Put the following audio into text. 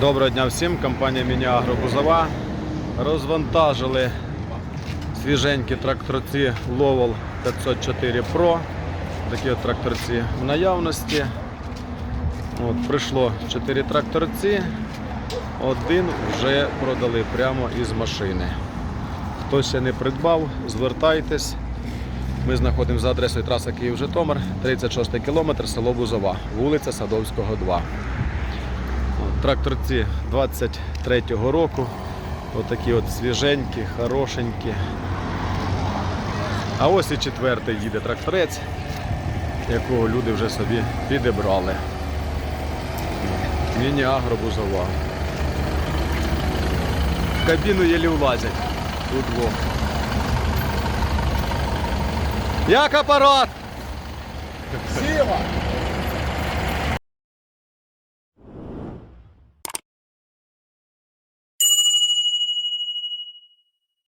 Доброго дня всім, компанія Мініагро Бузова. Розвантажили свіженькі тракторці Lowell 504 Pro. Такі от тракторці в наявності. От, прийшло 4 тракторці, один вже продали прямо із машини. Хто ще не придбав, звертайтесь. Ми знаходимося за адресою траса Київ-Житомир, 36 кілометр, село Бузова, вулиця Садовського, 2. Тракторці 23-го року. Отакі от свіженькі, хорошенькі. А ось і четвертий їде тракторець, якого люди вже собі підібрали. Міні-агро Бузова. В кабіну єлі влазять. Тут во. Як апарат? Сіла!